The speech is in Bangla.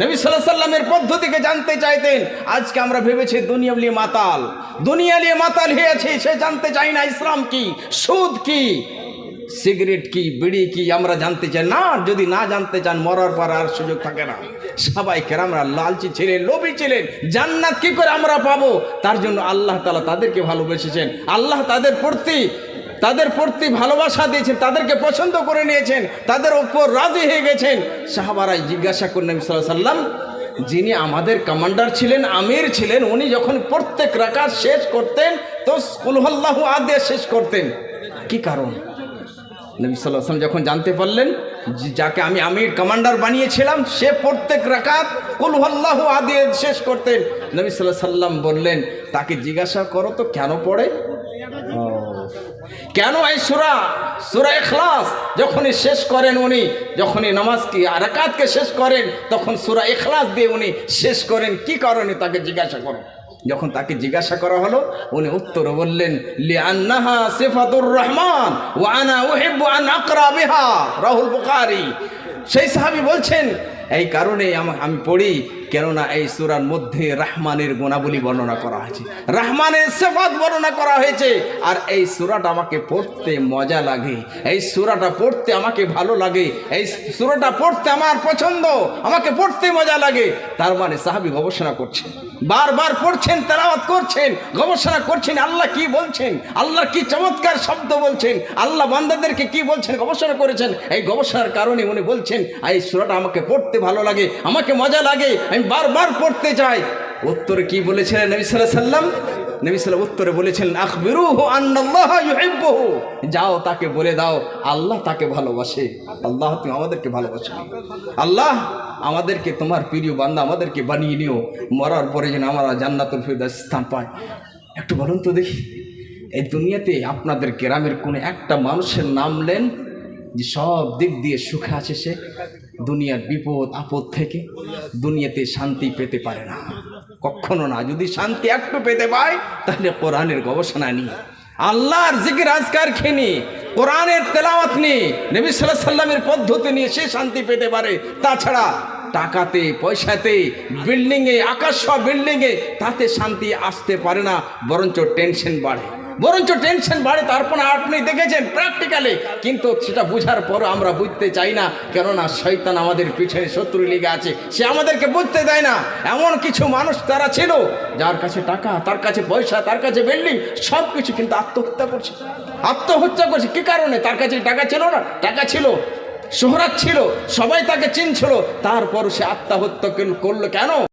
নবী সাল্লাহ সাল্লামের পদ্ধতিকে জানতে চাইতেন। আজকে আমরা ভেবেছি দুনিয়ালি মাতাল। দুনিয়ালি মাতাল হয়েছে, সে জানতে চাই না ইসলাম কি, সুদ কি, সিগারেট কি, বিড়ি কি, আমরা জানতে চাই। না যদি না জানতে চান, মরার পর আর সুযোগ থাকে না। সবাইকে আমরা লালচি ছিলেন, লোভী ছিলেন। জান্নাত কি করে আমরা পাবো? তার জন্য আল্লাহ তালা তাদেরকে ভালোবেসেছেন। আল্লাহ তাদের প্রতি তাদের প্রতি ভালোবাসা দিয়েছেন, তাদেরকে পছন্দ করে নিয়েছেন, তাদের ওপর রাজি হয়ে গেছেন। সাহাবারাই জিজ্ঞাসা করলেন সাল্লাম যিনি আমাদের কমান্ডার ছিলেন, আমির ছিলেন, উনি যখন প্রত্যেক রাকাত শেষ করতেন তো কুলহল্লাহু আদে শেষ করতেন। কি কারণ? নবী যখন জানতে পারলেন যাকে আমি আমির কমান্ডার বানিয়েছিলাম, সে প্রত্যেক রাকাত কুলহল্লাহু আদি শেষ করতেন। নবী সাল্লাহ সাল্লাম বললেন, তাকে জিজ্ঞাসা করো তো কেন পড়ে? কেন এই সুরা? সুরা এখলাস যখনই শেষ করেন উনি, যখনই নামাজ কি রাকাতকে শেষ করেন, তখন সুরা এখলাস দিয়ে উনি শেষ করেন, কি কারণে তাকে জিজ্ঞাসা করো যখন তাকে জিজ্ঞাসা করা হলো, উনি উত্তর বললেন, লিআন্নাহা সিফাতুর রহমান, ওয়া আনা উহিব্বু আন আকরা বিহা রাহুল বুখারী। সেই সাহাবী বলছেন, এই কারণে আমি পড়ি কেননা এই সুরার মধ্যে রাহমানের গুণাবলী বর্ণনা করা হয়েছে। রাহমানের সিফাত বর্ণনা করা হয়েছে। আর এই সূরাটা আমাকে পড়তে মজা লাগে। এই সূরাটা পড়তে আমাকে ভালো লাগে। এই সূরাটা পড়তে আমার পছন্দ। আমাকে পড়তে মজা লাগে। তার মানে সাহাবি গবেষণা করছেন। বারবার পড়ছেন, তেলাওয়াত করছেন, গবেষণা করছেন, আল্লাহ কি বলছেন? আল্লাহ কি চমৎকার শব্দ বলছেন? আল্লাহ বান্দাদেরকে কি বলছেন? গবেষণা করেছেন। এই গবেষণার কারণে উনি বলছেন এই সুরাটা আমাকে পড়তে ভালো লাগে, আমাকে মজা লাগে। আমি বারবার পড়তে চাই। উত্তরে কি বলেছিলেন নবী সাল্লাহ সাল্লাম? সাল্লাম উত্তরে বলেছিলেন আখবিরুহু আন্নাল্লাহ যাও তাকে বলে দাও, আল্লাহ তাকে ভালোবাসে। আল্লাহ তুমি আমাদেরকে ভালোবাসে। আল্লাহ আমাদেরকে, তোমার প্রিয় বান্দা আমাদেরকে বানিয়ে নিও। মরার পরে যেন আমরা জান্নাতুল ফিরদাস স্থান পাই। একটু বলুন তো দেখি, এই দুনিয়াতে আপনাদের গ্রামের কোনো একটা মানুষের নাম নেন যে সব দিক দিয়ে সুখে আছে সে, দুনিয়ার বিপদ, আপদ থেকে দুনিয়াতে শান্তি পেতে পারে না। কখনো না, যদি শান্তি একটু পেতে পায় তাহলে কোরআনের গবেষণা নিয়ে আল্লাহর জিকির আজকার খেনি কোরআনের তেলাওয়াত নিয়ে নবী সাল্লাহ সাল্লামের পদ্ধতি নিয়ে সে শান্তি পেতে পারে। তাছাড়া টাকাতে, পয়সাতে বিল্ডিংয়ে আকাশ বিল্ডিংয়ে তাতে শান্তি আসতে পারে না, বরঞ্চ টেনশন বাড়ে। বরঞ্চ টেনশন বাড়ে, তারপরে আপনি দেখেছেন প্র্যাকটিক্যালি কিন্তু সেটা বোঝার পরও আমরা বুঝতে চাই না, কেননা শৈতান আমাদের পিছনে শত্রু লেগে আছে। সে আমাদেরকে বুঝতে দেয় না। এমন কিছু মানুষ তারা ছিল, যার কাছে টাকা, তার কাছে পয়সা, তার কাছে বিল্ডিং সব কিছু কিন্তু আত্মহত্যা করছে। আত্মহত্যা করছে, কি কারণে? তার কাছে টাকা ছিল না? টাকা ছিল শোহরাত ছিল, সবাই তাকে চিনছিল। তারপর সে আত্মহত্যা করল কেন?